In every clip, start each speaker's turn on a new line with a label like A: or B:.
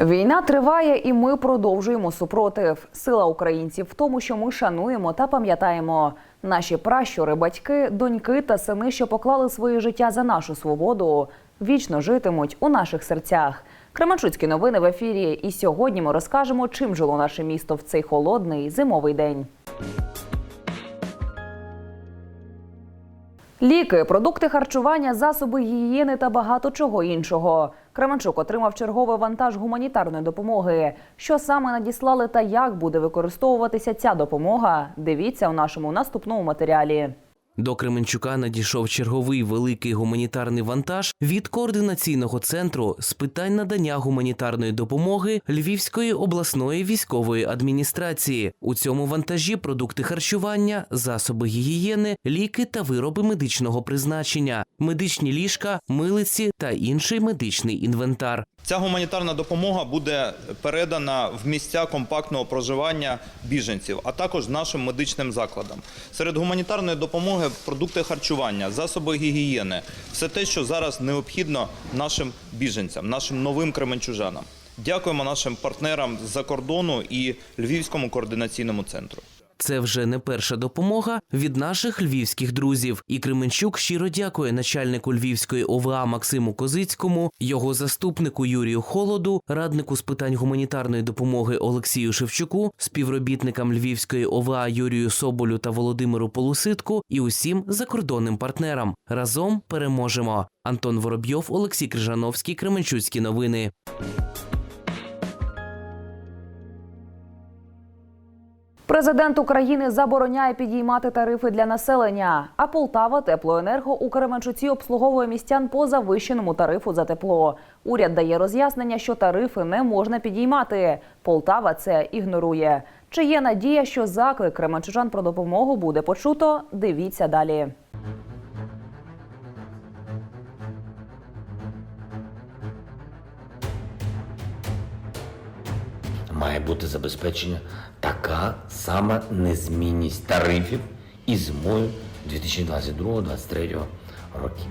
A: Війна триває, і ми продовжуємо супротив. Сила українців в тому, що ми шануємо та пам'ятаємо наші пращури, батьки, доньки та сини, що поклали своє життя за нашу свободу, вічно житимуть у наших серцях. Кременчуцькі новини в ефірі. І сьогодні ми розкажемо, чим жило наше місто в цей холодний зимовий день. Ліки, продукти харчування, засоби гігієни та багато чого іншого. Кременчук отримав черговий вантаж гуманітарної допомоги. Що саме надіслали та як буде використовуватися ця допомога? Дивіться у нашому наступному матеріалі.
B: До Кременчука надійшов черговий великий гуманітарний вантаж від координаційного центру з питань надання гуманітарної допомоги Львівської обласної військової адміністрації. У цьому вантажі продукти харчування, засоби гігієни, ліки та вироби медичного призначення, медичні ліжка, милиці та інший медичний інвентар.
C: Ця гуманітарна допомога буде передана в місця компактного проживання біженців, а також нашим медичним закладам. Серед гуманітарної допомоги продукти харчування, засоби гігієни, все те, що зараз необхідно нашим біженцям, нашим новим кременчужанам. Дякуємо нашим партнерам з-за кордону і Львівському координаційному центру.
B: Це вже не перша допомога від наших львівських друзів. І Кременчук щиро дякує начальнику Львівської ОВА Максиму Козицькому, його заступнику Юрію Холоду, раднику з питань гуманітарної допомоги Олексію Шевчуку, співробітникам Львівської ОВА Юрію Соболю та Володимиру Полуситку і усім закордонним партнерам. Разом переможемо. Антон Воробйов, Олексій Крижановський, Кременчуцькі новини.
A: Президент України забороняє підіймати тарифи для населення. А Полтава теплоенерго у Кременчуці обслуговує містян по завищеному тарифу за тепло. Уряд дає роз'яснення, що тарифи не можна підіймати. Полтава це ігнорує. Чи є надія, що заклик кременчужан про допомогу буде почуто? Дивіться далі.
D: Бути забезпечена така сама незмінність тарифів і зимою 2022-2023 років.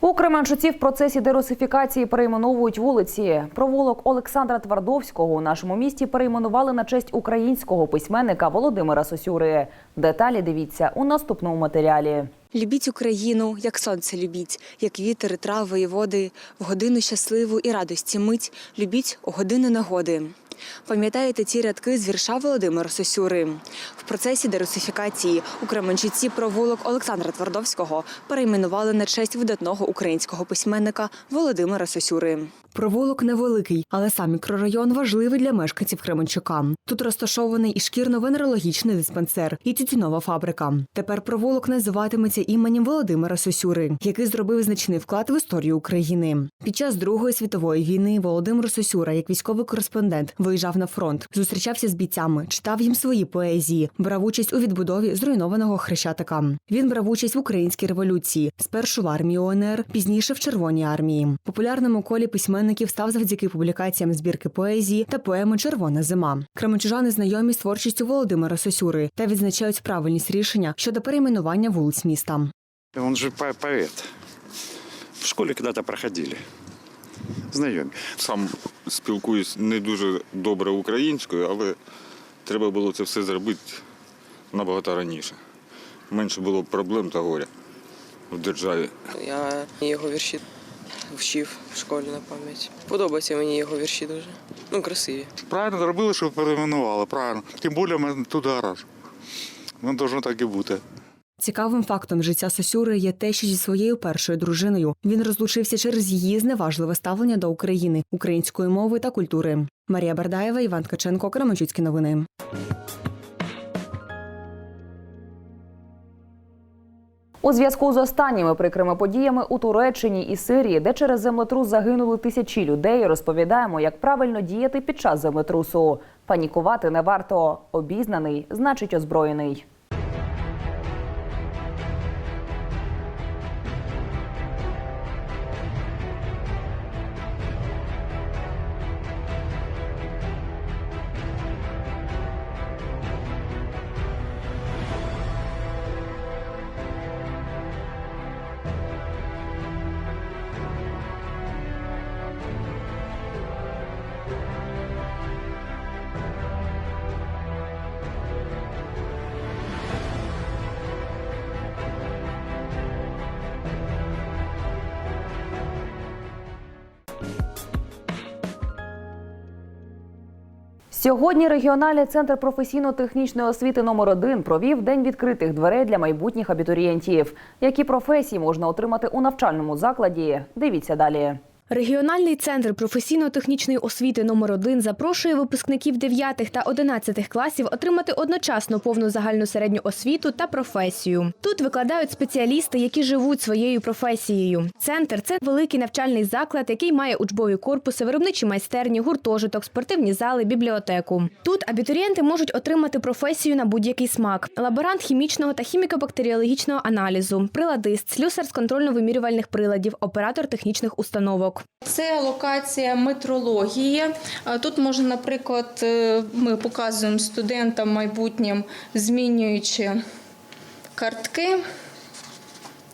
A: У Кременчуці в процесі дерусифікації перейменовують вулиці. Провулок Олександра Твардовського у нашому місті перейменували на честь українського письменника Володимира Сосюри. Деталі дивіться у наступному матеріалі.
E: Любіть Україну, як сонце любіть, як вітер, трави і води, в годину щасливу і радості мить, любіть у години нагоди. Пам'ятаєте ці рядки з вірша Володимира Сосюри? В процесі дерусифікації у Кременчуці провулок Олександра Твардовського перейменували на честь видатного українського письменника Володимира Сосюри. Провулок невеликий, але сам мікрорайон важливий для мешканців Кременчука. Тут розташований і шкірно-венерологічний диспансер, і тютюнова фабрика. Тепер провулок називатиметься іменем Володимира Сосюри, який зробив значний вклад в історію України. Під час Другої світової війни Володимир Сосюра, як військовий кореспондент, виїжджав на фронт, зустрічався з бійцями, читав їм свої поезії, брав участь у відбудові зруйнованого хрещатика. Він брав участь в українській революції, спершу в армії ОНР, пізніше в Червоній армії. Популярним у колі письменників став завдяки публікаціям збірки поезії та поеми Червона зима. Кременчужани знайомі з творчістю Володимира Сосюри та відзначають правильність рішення щодо перейменування вулиць міста.
F: Он же по- поэт. В школі когда-то проходили. Знайомі.
G: Сам спілкуюсь не дуже добре українською, але треба було це все зробити набагато раніше. Менше було проблем та горя в державі.
H: Я його вірші вчив в школі на пам'ять. Подобаються мені його вірші дуже. Ну, красиві.
F: Правильно зробили, що перейменували, правильно. Тим більше ми тут гараж. Воно должно так і бути.
E: Цікавим фактом життя Сосюри є те, що зі своєю першою дружиною він розлучився через її зневажливе ставлення до України, української мови та культури. Марія Бардаєва, Іван Ткаченко, Кременчуцькі новини.
A: У зв'язку з останніми прикрими подіями у Туреччині і Сирії, де через землетрус загинули тисячі людей, розповідаємо, як правильно діяти під час землетрусу. Панікувати не варто. Обізнаний значить озброєний. Сьогодні регіональний центр професійно-технічної освіти номер 1 провів день відкритих дверей для майбутніх абітурієнтів. Які професії можна отримати у навчальному закладі? Дивіться далі.
I: Регіональний центр професійно-технічної освіти номер 1 запрошує випускників 9 та 11 класів отримати одночасно повну загальну середню освіту та професію. Тут викладають спеціалісти, які живуть своєю професією. Центр це великий навчальний заклад, який має учбові корпуси, виробничі майстерні, гуртожиток, спортивні зали, бібліотеку. Тут абітурієнти можуть отримати професію на будь-який смак: лаборант хімічного та хіміко-бактеріологічного аналізу, приладист, слюсар з контрольно-вимірювальних приладів, оператор технічних установок.
J: Це локація метрології. Тут можна, наприклад, е, ми показуємо студентам майбутнім, змінюючи картки.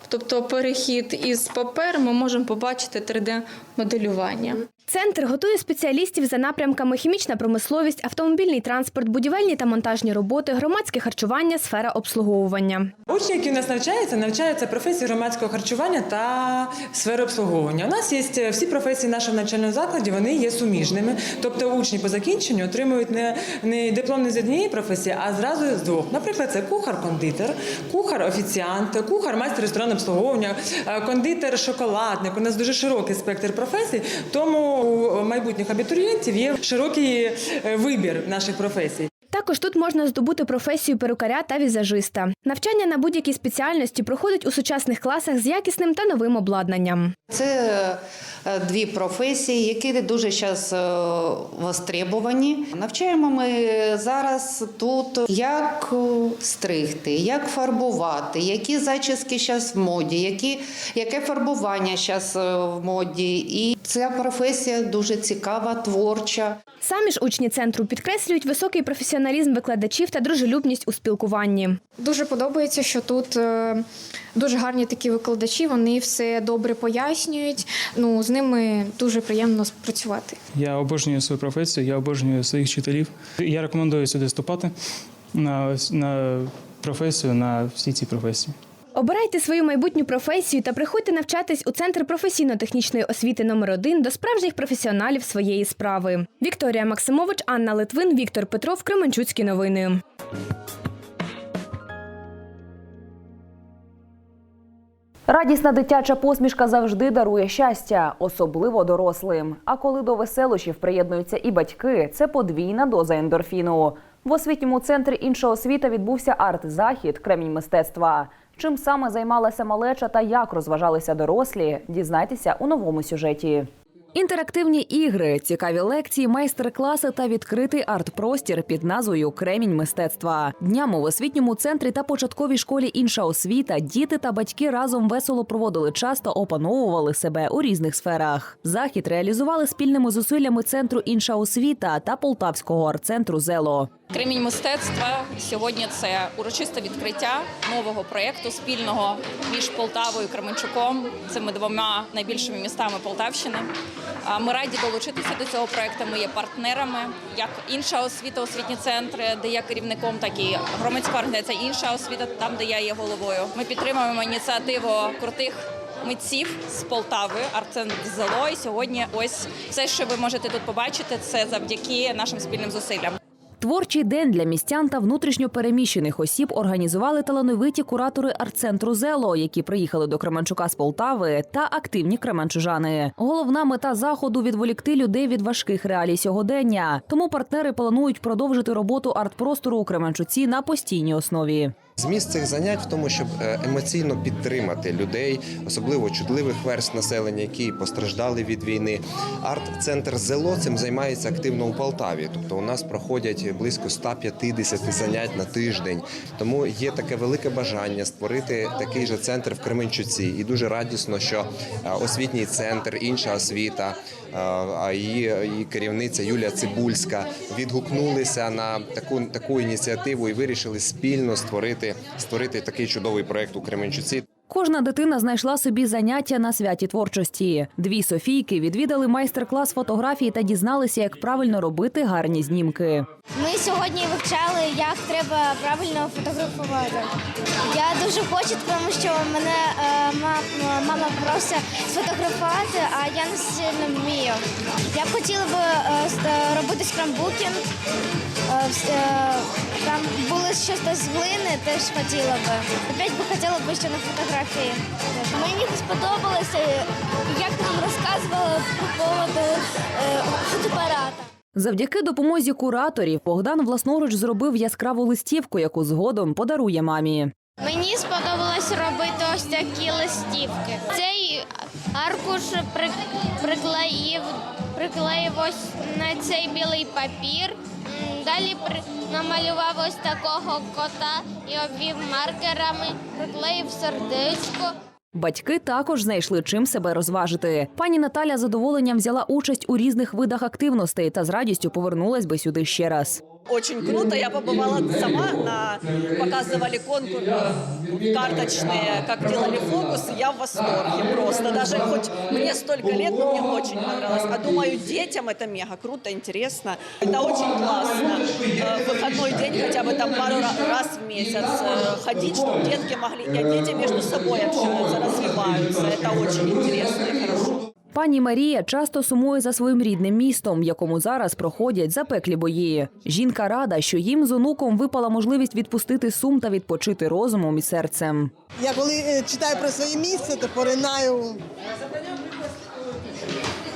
J: Тобто перехід із паперу ми можемо побачити 3D-моделювання.
I: Центр готує спеціалістів за напрямками хімічна промисловість, автомобільний транспорт, будівельні та монтажні роботи, громадське харчування, сфера обслуговування.
K: Учні, які у нас навчаються, навчаються професії громадського харчування та сфери обслуговування. У нас є всі професії в нашому навчальному закладі, вони є суміжними. Тобто учні по закінченню отримують не, не диплом не з однієї професії, а зразу з двох. Наприклад, це кухар-кондитер, кухар-офіціант, кухар майстер ресторанного обслуговування, е, кондитер, шоколадник. У нас дуже широкий спектр професій, тому у майбутніх абітурієнтів є широкий е, вибір наших професій.
I: Також тут можна здобути професію перукаря та візажиста. Навчання на будь-якій спеціальності проходить у сучасних класах з якісним та новим обладнанням.
L: Це е, дві професії, які дуже зараз востребовані. Навчаємо ми зараз тут, як е, стригти, як фарбувати, які зачіски зараз в моді, які, яке фарбування зараз в моді. І ця професія дуже цікава, творча.
I: Самі ж учні центру підкреслюють високий професіоналізм викладачів та дружелюбність у спілкуванні.
J: Дуже подобається, що тут е, дуже гарні такі викладачі, вони все добре пояснюють. Ну, з ними дуже приємно працювати.
M: Я обожнюю свою професію, я обожнюю своїх вчителів. Я рекомендую сюди вступати на, на професію, на всі ці професії.
I: Обирайте свою майбутню професію та приходьте навчатись у центр професійно-технічної освіти номер 1 до справжніх професіоналів своєї справи. Вікторія Максимович, Анна Литвин, Віктор Петров, Кременчуцькі новини.
A: Радісна дитяча посмішка завжди дарує щастя, особливо дорослим. А коли до веселощів приєднуються і батьки, це подвійна доза ендорфіну. В освітньому центрі інша освіта відбувся арт-захід Кремінь мистецтва. Чим саме займалася малеча та як розважалися дорослі, дізнайтеся у новому сюжеті. Інтерактивні ігри, цікаві лекції, майстер-класи та відкритий арт-простір під назвою Кремінь мистецтва. Днями в освітньому центрі та початковій школі інша освіта діти та батьки разом весело проводили час та опановували себе у різних сферах. Захід реалізували спільними зусиллями центру інша освіта та полтавського арт-центру Зело.
N: Кремінь мистецтва сьогодні це урочисте відкриття нового проєкту спільного між Полтавою і Кременчуком, цими двома найбільшими містами Полтавщини. Ми раді долучитися до цього проєкту. Ми є партнерами, як інша освіта, освітні центри, де я керівником, так і громадська організація інша освіта, там де я є головою. Ми підтримуємо ініціативу крутих. Митців з Полтави, арт-центр «Зело». І сьогодні ось все, що ви можете тут побачити, це завдяки нашим спільним зусиллям.
A: Творчий день для містян та внутрішньо переміщених осіб організували талановиті куратори арт-центру Зело, які приїхали до Кременчука з Полтави, та активні кременчужани. Головна мета заходу відволікти людей від важких реалій сьогодення. Тому партнери планують продовжити роботу арт-простору у Кременчуці на постійній основі.
O: Зміст цих занять в тому, щоб е, емоційно підтримати людей, особливо чутливих верств населення, які постраждали від війни. Арт-центр ЗЕЛО цим займається активно у Полтаві. Тобто у нас проходять близько 150 занять на тиждень. Тому є таке велике бажання створити такий же центр в Кременчуці. І дуже радісно, що е, освітній центр, інша освіта, е, а її керівниця Юлія Цибульська відгукнулися на таку таку ініціативу і вирішили спільно створити створити такий чудовий проект у Кременчуці.
A: Кожна дитина знайшла собі заняття на святі творчості. Дві Софійки відвідали майстер-клас фотографії та дізналися, як правильно робити гарні знімки.
P: Ми сьогодні вивчали, як треба правильно фотографувати. Я дуже хочу, тому що мене е, ма- мама просить сфотографувати, а я не сильно вмію. Я б хотіла б е, е, робити скрамбукінг. Там були щось з глини, теж хотіла б. Опять би хотіла б ще на фотографії. Мені сподобалося, як нам розказували по поводу е, фотоапарата.
A: Завдяки допомозі кураторів Богдан власноруч зробив яскраву листівку, яку згодом подарує мамі.
P: Мені сподобалось робити ось такі листівки. Цей аркуш при- приклеїв, приклеїв ось на цей білий папір. Далі намалював ось такого кота і обвів маркерами, приклеїв сердечко.
A: Батьки також знайшли чим себе розважити. Пані Наталя з задоволенням взяла участь у різних видах активностей та з радістю повернулась би сюди ще раз.
Q: Очень круто. Я побывала сама, на, показывали конкурс карточные, как делали фокусы. Я в восторге просто. Даже хоть мне столько лет, но мне очень понравилось. А думаю, детям это мега круто, интересно. Это очень классно. Э, В выходной день хотя бы там пару ра- раз в месяц э, ходить, чтобы детки могли... И дети между собой общаются, развиваются. Это очень интересно и хорошо.
A: Пані Марія часто сумує за своїм рідним містом, в якому зараз проходять запеклі бої. Жінка рада, що їм з онуком випала можливість відпустити сум та відпочити розумом і серцем.
R: Я коли е, читаю про своє місце, то поринаю.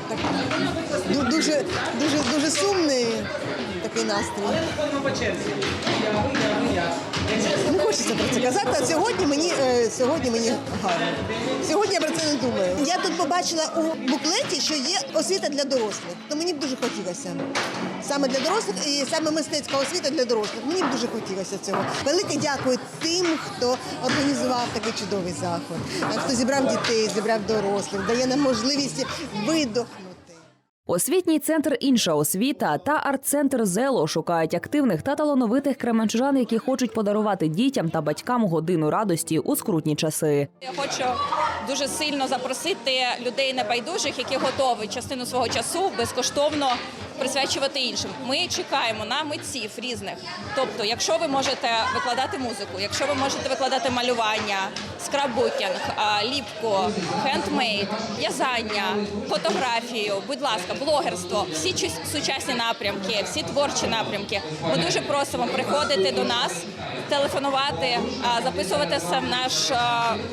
R: Так, ду- дуже, дуже, дуже сумний такий настрій. Не хочеться про це казати, а сьогодні мені, е, сьогодні мені гарно. Сьогодні я про це не думаю. Я тут побачила у буклеті, що є освіта для дорослих. То мені б дуже хотілося. Саме для дорослих і саме мистецька освіта для дорослих. Мені б дуже хотілося цього. Велике дякую тим, хто організував такий чудовий заход, хто зібрав дітей, зібрав дорослих, дає нам можливість видохнути.
A: Освітній центр інша освіта та арт-центр Зело шукають активних та талановитих кременчужан, які хочуть подарувати дітям та батькам годину радості у скрутні часи.
N: Я хочу дуже сильно запросити людей небайдужих, які готові частину свого часу безкоштовно присвячувати іншим. Ми чекаємо на митців різних. Тобто, якщо ви можете викладати музику, якщо ви можете викладати малювання, скраббукінг, а, ліпку, хендмейд, в'язання, фотографію, будь ласка, блогерство, всі сучасні напрямки, всі творчі напрямки. Ми дуже просимо приходити до нас, телефонувати, а, записуватися в наш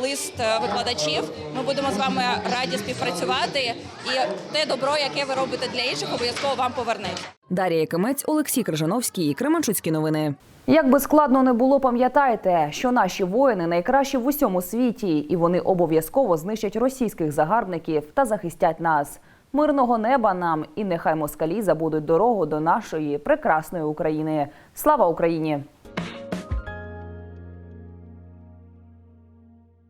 N: лист е, викладачів. Ми будемо з вами раді співпрацювати, і те добро, яке ви робите для інших, обов'язково вам повернеться.
A: Дар'я Якимець, Олексій Крижановський, Кременчуцькі новини. Як би складно не було, пам'ятайте, що наші воїни найкращі в усьому світі, і вони обов'язково знищать російських загарбників та захистять нас. Мирного неба нам і нехай москалі забудуть дорогу до нашої прекрасної України. Слава Україні!